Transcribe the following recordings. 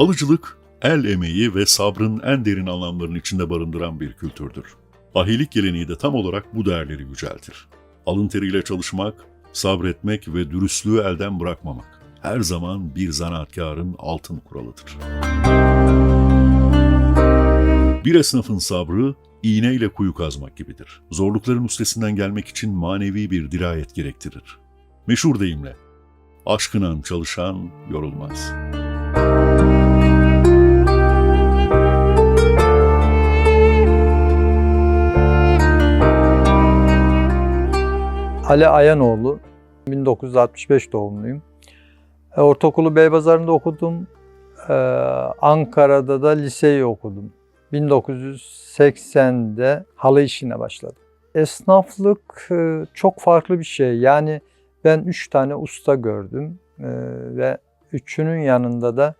Halıcılık, el emeği ve sabrın en derin anlamlarını içinde barındıran bir kültürdür. Ahilik geleneği de tam olarak bu değerleri yüceltir. Alın teriyle çalışmak, sabretmek ve dürüstlüğü elden bırakmamak her zaman bir zanaatkarın altın kuralıdır. Bir esnafın sabrı, iğneyle kuyu kazmak gibidir. Zorlukların üstesinden gelmek için manevi bir dirayet gerektirir. Meşhur deyimle, aşkınan çalışan yorulmaz. Ali Ayanoğlu, 1965 doğumluyum. E, Ortaokulu Beypazarı'nda okudum. Ee, Ankara'da da liseyi okudum. 1980'de halı işine başladım. Esnaflık e, çok farklı bir şey. Yani ben üç tane usta gördüm e, ve üçünün yanında da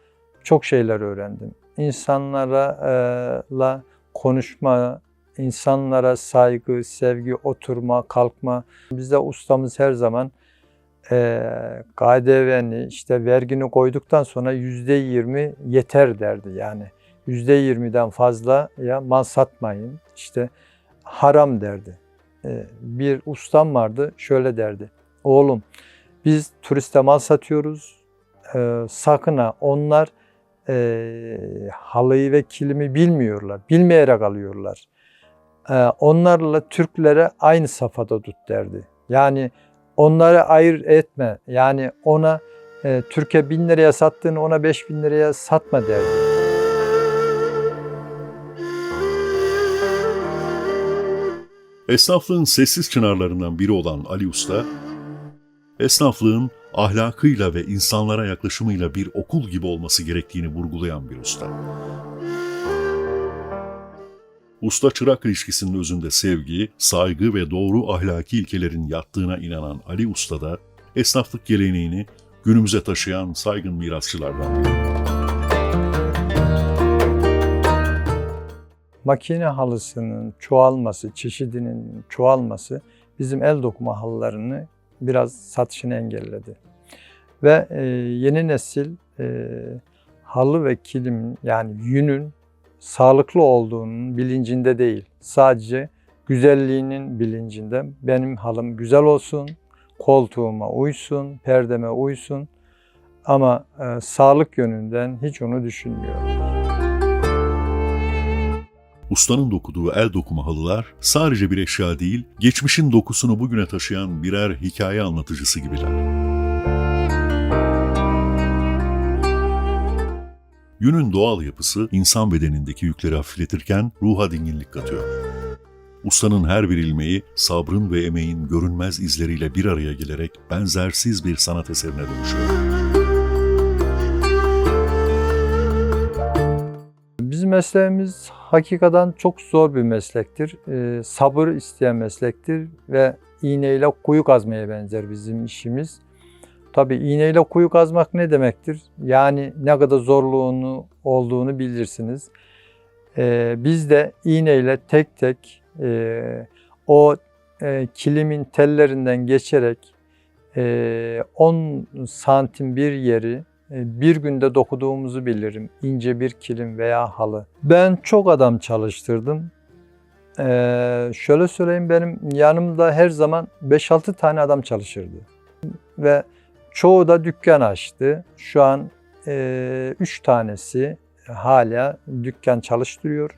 çok şeyler öğrendim. İnsanlarla konuşma, insanlara saygı, sevgi, oturma, kalkma. Bizde ustamız her zaman e, KDV'ni işte vergini koyduktan sonra yüzde yirmi yeter derdi yani. Yüzde yirmiden fazla ya mal satmayın işte haram derdi. E, bir ustam vardı şöyle derdi. Oğlum biz turiste mal satıyoruz. E, sakın ha onlar e, halıyı ve kilimi bilmiyorlar. Bilmeyerek alıyorlar. E, onlarla Türklere aynı safhada tut derdi. Yani onları ayırt etme. Yani ona e, Türkiye bin liraya sattığını ona beş bin liraya satma derdi. Esnaflığın sessiz çınarlarından biri olan Ali Usta, esnaflığın ahlakıyla ve insanlara yaklaşımıyla bir okul gibi olması gerektiğini vurgulayan bir usta. Usta-çırak ilişkisinin özünde sevgi, saygı ve doğru ahlaki ilkelerin yattığına inanan Ali Usta da esnaflık geleneğini günümüze taşıyan saygın mirasçılardan. Makine halısının çoğalması, çeşidinin çoğalması bizim el dokuma halılarını biraz satışını engelledi. Ve e, yeni nesil e, halı ve kilim yani yünün sağlıklı olduğunun bilincinde değil. Sadece güzelliğinin bilincinde. Benim halım güzel olsun, koltuğuma uysun, perdeme uysun. Ama e, sağlık yönünden hiç onu düşünmüyor. Ustanın dokuduğu el dokuma halılar sadece bir eşya değil, geçmişin dokusunu bugüne taşıyan birer hikaye anlatıcısı gibiler. Yünün doğal yapısı insan bedenindeki yükleri hafifletirken ruha dinginlik katıyor. Ustanın her bir ilmeği sabrın ve emeğin görünmez izleriyle bir araya gelerek benzersiz bir sanat eserine dönüşüyor. Bizim mesleğimiz hakikaten çok zor bir meslektir. Ee, sabır isteyen meslektir ve iğneyle kuyu kazmaya benzer bizim işimiz. Tabii iğneyle kuyu kazmak ne demektir? Yani ne kadar zorluğunu olduğunu bilirsiniz. Ee, biz de iğneyle tek tek e, o e, kilimin tellerinden geçerek e, 10 santim bir yeri e, bir günde dokuduğumuzu bilirim. İnce bir kilim veya halı. Ben çok adam çalıştırdım. Ee, şöyle söyleyeyim benim yanımda her zaman 5-6 tane adam çalışırdı. Ve çoğu da dükkan açtı. Şu an 3 tanesi hala dükkan çalıştırıyor.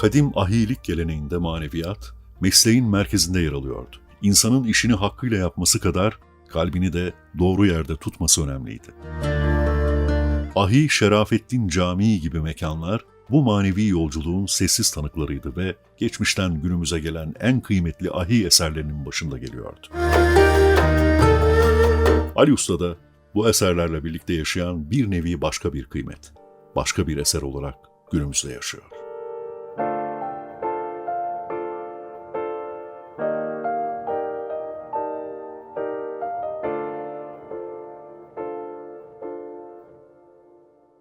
Kadim ahilik geleneğinde maneviyat, mesleğin merkezinde yer alıyordu. İnsanın işini hakkıyla yapması kadar kalbini de doğru yerde tutması önemliydi. Ahi Şerafettin Camii gibi mekanlar bu manevi yolculuğun sessiz tanıklarıydı ve geçmişten günümüze gelen en kıymetli ahi eserlerinin başında geliyordu. Ali Usta da bu eserlerle birlikte yaşayan bir nevi başka bir kıymet, başka bir eser olarak günümüzde yaşıyor.